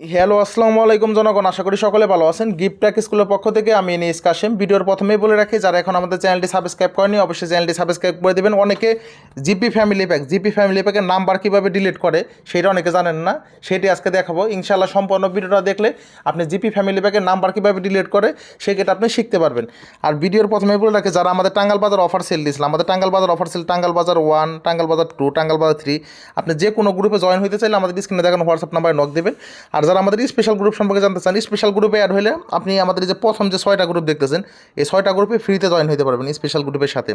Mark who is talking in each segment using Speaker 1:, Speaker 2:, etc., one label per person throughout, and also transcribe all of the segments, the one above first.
Speaker 1: Hello আসসালামু আলাইকুম জনগণ। আশা করি সকলে ভালো আছেন। গিফট প্যাক স্কুলের পক্ষ থেকে আমি এনিস কাশেম ভিডিওর প্রথমেই বলে রাখি, যারা এখন আমাদের চ্যানেলটি সাবস্ক্রাইব করেনি, অবশ্যই চ্যানেলটি সাবস্ক্রাইব করে দেবেন। অনেকে GP family pack GP family প্যাকের number কীভাবে ডিলিট করে, সেটা অনেকে জানেন না। সেটি আজকে দেখাবো। ইনশাআল্লাহ সম্পূর্ণ ভিডিওটা দেখলে আপনি জিপি ফ্যামিলি প্যাকের নাম্বার কীভাবে ডিলিট করে সেটা আপনি শিখতে পারবেন। আর ভিডিওর প্রথমে বলে রাখি, যারা আমাদের টাঙ্গাল বাজার অফার সেল দিয়েছিল, আমাদের টাঙ্গাল বাজার অফার সেল টাঙ্গাল বাজার ওয়ান টাঙ্গাল বাজার টু টাঙ্গাল বাজার থ্রি আপনি যে কোনো গ্রুপে জয়েন হতে চাইলে আমাদের স্ক্রিনে দেখানো হোয়াটসঅ্যাপ নাম্বারে নক দেবেন। আর যারা আমাদের স্পেশাল গ্রুপ সম্পর্কে জানতে চান স্পেশাল গ্রুপে অ্যাড হলে আপনি আমাদের যে প্রথম যে ছয়টা গ্রুপ দেখতেছেন, এই ছয়টা গ্রুপে ফ্রিতে জয়েন হতে পারবেন স্পেশাল গ্রুপের সাথে।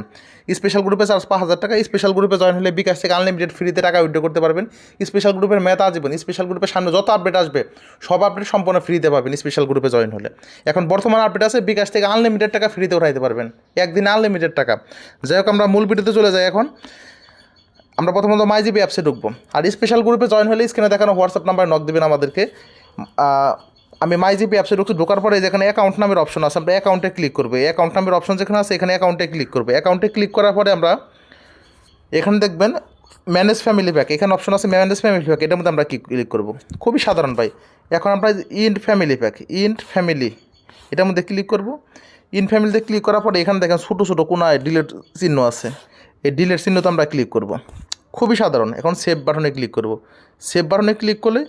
Speaker 1: স্পেশাল গ্রুপে চার্জ পাঁচ হাজার টাকা স্পেশাল গ্রুপে জয়েন হলে বিকাশ থেকে আনলিমিটেড ফ্রিতে টাকা উইড্রো করতে পারবেন। স্পেশাল গ্রুপের মেয়াদ আজীবন স্পেশাল গ্রুপের সামনে যত আপডেট আসবে, সব আপডেট সম্পূর্ণ ফ্রিতে পাবেন স্পেশাল গ্রুপে জয়েন হলে। এখন বর্তমান আপডেট আছে, বিকাশ থেকে আনলিমিটেড টাকা ফ্রিতে উঠাইতে পারবেন। একদিন আনলিমিটেড টাকা। যাই হোক, আমরা মূল ভিডিওতে চলে যাই এখন। আমরা প্রথমত মাইজিবি অ্যাপসে ঢুকবো। আর স্পেশাল গ্রুপে জয়েন হলে স্ক্রিনে দেখানো হোয়াটসঅ্যাপ নাম্বার নক দেবেন আমাদেরকে। আমি মাইজিপি অ্যাপসে ঢুকতে ঢোকার পরে যেখানে অ্যাকাউন্ট নামের অপশন আছে, আমরা অ্যাকাউন্টে ক্লিক করব। অ্যাকাউন্ট নামের অপশন যেখানে আছে, এখানে অ্যাকাউন্টে ক্লিক করব। অ্যাকাউন্টে ক্লিক করার পরে আমরা এখানে দেখবেন ম্যানেজ ফ্যামিলি প্যাক এখানে অপশন আছে ম্যানেজ ফ্যামিলি প্যাক এটার মধ্যে আমরা ক্লিক করব? খুবই সাধারণ ভাই। এখন আমরা ইন্ট ফ্যামিলি প্যাক ইন্ট ফ্যামিলি এটার মধ্যে ক্লিক করব। ইন ফ্যামিলিতে ক্লিক করার পরে এখানে দেখেন ছোটো ছোটো কোনায় ডিলেট চিহ্ন আছে। এই ডিলেট চিহ্নতে আমরা ক্লিক করব। খুবই সাধারণ, এখন সেভ বাটনে ক্লিক করব। সেভ বাটনে ক্লিক করলে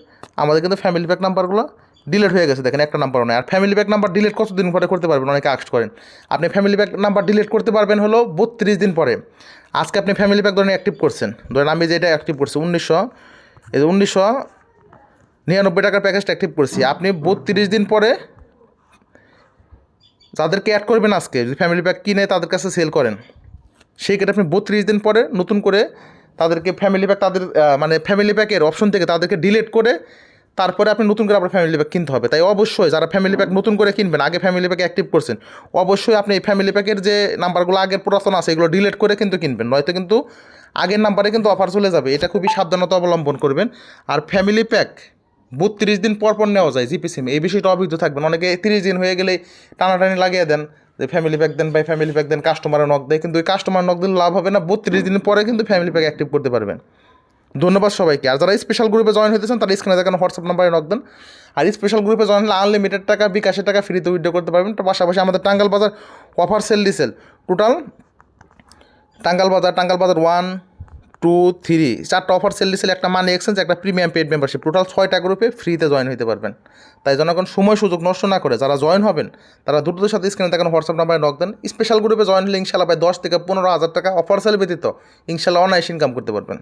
Speaker 1: আমাদের কিন্তু ফ্যামিলি প্যাক নাম্বারগুলো ডিলেট হয়ে গেছে, দেখেন একটা নাম্বার নয় আর ফ্যামিলি প্যাক নাম্বার ডিলিট কতদিন পরে করতে পারবেন? অনেকে আক্স করেন। আপনি ফ্যামিলি প্যাক নাম্বার ডিলিট করতে পারবেন হলো বত্রিশ দিন পরে। আজকে আপনি ফ্যামিলি প্যাক ধরেন অ্যাক্টিভ করছেন। ধরেন আমি যেটা অ্যাক্টিভ করছি, উনিশশো, এই যে উনিশশো নিরানব্বই টাকার প্যাকেজটা অ্যাক্টিভ করছি। আপনি বত্রিশ দিন পরে যাদেরকে অ্যাড করবেন আজকে, যদি ফ্যামিলি প্যাক কিনে তাদের কাছে সেল করেন। সেই ক্ষেত্রে আপনি বত্রিশ দিন পরে নতুন করে তাদেরকে ফ্যামিলি প্যাক তাদের মানে ফ্যামিলি প্যাকের অপশন থেকে তাদেরকে ডিলিট করে তারপরে আপনি নতুন করে আপনার ফ্যামিলি প্যাক কিনতে হবে। তাই অবশ্যই যারা ফ্যামিলি প্যাক নতুন করে কিনবেন, আগে ফ্যামিলি প্যাক অ্যাক্টিভ করছেন, অবশ্যই আপনি এই ফ্যামিলি প্যাকের যে নাম্বারগুলো আগের পুরাতন আছে, এগুলো ডিলিট করে কিন্তু কিনবেন। নয়তো কিন্তু আগের নাম্বারে কিন্তু অফার চলে যাবে। এটা খুবই সাবধানতা অবলম্বন করবেন। আর ফ্যামিলি প্যাক বত্রিশ দিন পর পর নেওয়া যায় জিপি এই বিষয়টা অভিজ্ঞ থাকবেন অনেকে তিরিশ দিন হয়ে গেলে টানাটানি লাগিয়ে দেন। যে ফ্যামিলি প্যাক দেন বাই ফ্যামিলি প্যাক দেন কাস্টমারে নক দেয়, কিন্তু ওই কাস্টমার নক দিলে লাভ হবে না, বত্রিশ দিন পরে কিন্তু ফ্যামিলি প্যাক অ্যাক্টিভ করতে পারবেন। ধন্যবাদ সবাইকে। আর যারা স্পেশাল গ্রুপে জয়েন হতেছেন তারা স্ক্রিনে দেখানো হোয়াটসঅ্যাপ নাম্বারে নক দেন। আর স্পেশাল গ্রুপে জয়েন হলে আনলিমিটেড টাকা বিকাশের টাকা ফ্রিতে উইড্রো করতে পারবেন। তো পাশাপাশি আমাদের টাঙ্গাল বাজার অফার সেল ডিসেল টোটাল টাঙ্গাল বাজার টাঙ্গাল বাজার ওয়ান টু থ্রি চারটা অফার সেল দিয়েছিল একটা মানি এক্সচেঞ্জ একটা প্রিমিয়াম পেড মেম্বারশিপ টোটাল ছয়টা গ্রুপে ফ্রিতে জয়েন হতে পারবেন। তাই জনগণ সময় সুযোগ নষ্ট না করে যারা জয়েন হবেন, তারা দ্রুতদের সাথে স্ক্রিনে দেখেন হোয়াটসঅ্যাপ নাম্বারে নক দেন। স্পেশাল গ্রুপে জয়েন হলে ইনশাল্লাহ ভাই দশ থেকে পনেরো হাজার টাকা অফার সেল ব্যতীত ইনশাল্লাহ অনায়াস ইনকাম করতে পারবেন।